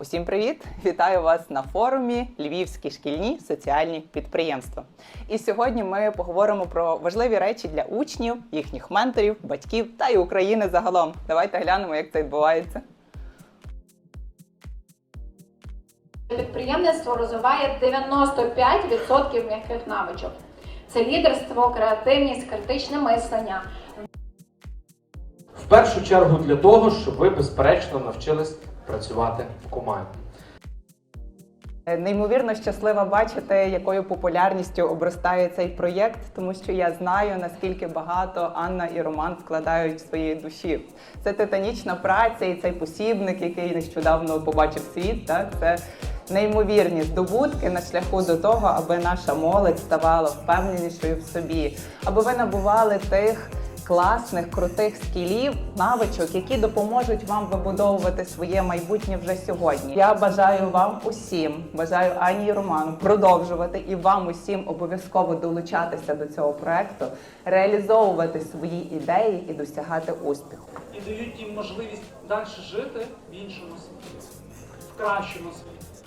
Усім привіт! Вітаю вас на форумі Львівські шкільні соціальні підприємства. І сьогодні ми поговоримо про важливі речі для учнів, їхніх менторів, батьків та й України загалом. Давайте глянемо, як це відбувається. Підприємництво розвиває 95% м'яких навичок. Це лідерство, креативність, критичне мислення. В першу чергу для того, щоб ви безперечно навчились працювати в команді. Е, Неймовірно щаслива бачити, якою популярністю обростає цей проєкт, тому що я знаю наскільки багато Анна і Роман вкладають своєї душі. Це титанічна праця, і цей посібник, який нещодавно побачив світ. Так це неймовірні здобутки на шляху до того, аби наша молодь ставала впевненішою в собі, аби ви набували тих класних, крутих скілів, навичок, які допоможуть вам вибудовувати своє майбутнє вже сьогодні. Я бажаю вам усім, бажаю Ані і Роману продовжувати і вам усім обов'язково долучатися до цього проекту, реалізовувати свої ідеї і досягати успіху. і дають їм можливість далі жити в іншому світі, в кращому світі.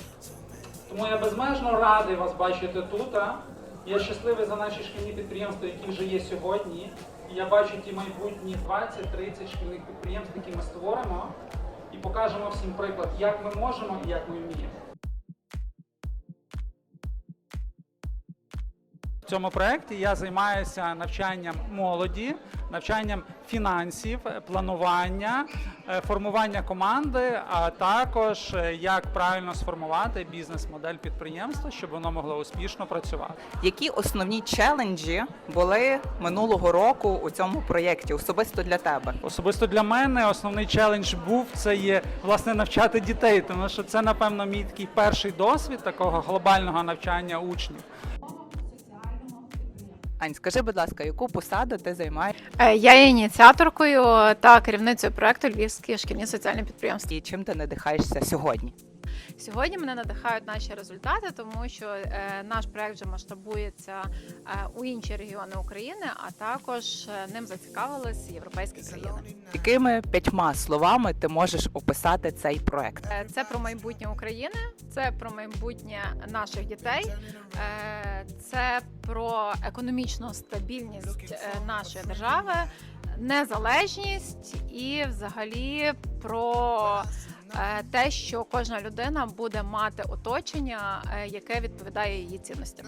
Тому я безмежно радий вас бачити тут. а. Я щасливий за наші шкільні підприємства, які вже є сьогодні. Я бачу ті майбутні 20-30 шкільних підприємств, які ми створимо, і покажемо всім приклад, як ми можемо і як ми вміємо. Цьому проєкті я займаюся навчанням молоді, навчанням фінансів, е, планування, е, формування команди, а також е, як правильно сформувати бізнес-модель підприємства, щоб воно могло успішно працювати. Які основні челенджі були минулого року у цьому проєкті, особисто для тебе? Особисто для мене основний челендж був це є власне навчати дітей, тому що це, напевно, мій такий перший досвід такого глобального навчання учнів. Ань, скажи, будь ласка, яку посаду ти займаєш Е, Я є ініціаторкою та керівницею проекту Львівські шкільні соціальні підприємства. і чим ти надихаєшся сьогодні? Сьогодні мене надихають наші результати, тому що е, наш проект вже масштабується е, у інші регіони України, а також е, ним зацікавились європейські країни. Якими п'ятьма словами ти можеш описати цей проект? Це про майбутнє України, це про майбутнє наших дітей, це про економічну стабільність нашої держави, незалежність і, взагалі, про те, що кожна людина буде мати оточення, е, яке відповідає її цінностям.